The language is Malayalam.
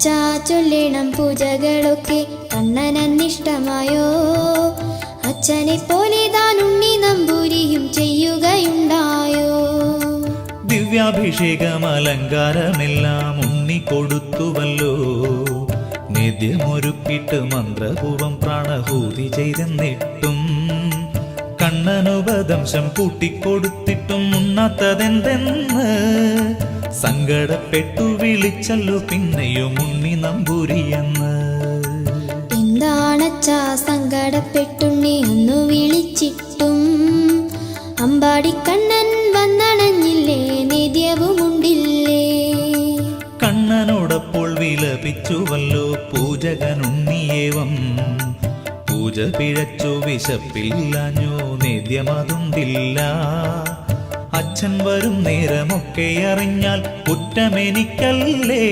ചാ പൂജകളൊക്കെ കണ്ണനന്നിഷ്ടമായോ? അച്ഛനെ പോലെ താൻ ഉണ്ണി നമ്പൂരിയും ചെയ്യുകയുണ്ടായോ? ദിവ്യാഭിഷേകം അലങ്കാരമെല്ലാം ഉണ്ണി കൊടുത്തുവല്ലോ നിത്യമൊരുക്കിട്ട് മന്ത്രപൂർവം പ്രാണഹൂതി ചെയ്തെന്നിട്ടും കണ്ണനുപദംശം കൂട്ടിക്കൊടുത്തിട്ടും ഉണ്ണാത്തതെന്തെന്ന് സങ്കടപ്പെട്ടു വിളിച്ചല്ലോ പിന്നെയും ഉണ്ണി നമ്പൂരിയെന്ന്. എന്താണച്ചാ സങ്കടപ്പെട്ടുണ്ണി ഒന്ന് വിളിച്ചിട്ടും. അമ്പാടിക്കണ്ണൻ വന്നണഞ്ഞില്ലേ നിത്യവുമുണ്ടില്ലേ. കണ്ണനോടപ്പോൾ വിലപിച്ചുവല്ലോ പൂജകനുണ്ണിയേവം. പൂജ പിഴച്ചു വിശപ്പില്ലാഞ്ഞു നിത്യമതുണ്ടില്ല. അച്ഛൻ വരും നേരമൊക്കെ അറിഞ്ഞാൽ കുറ്റമെനിക്കല്ലേ?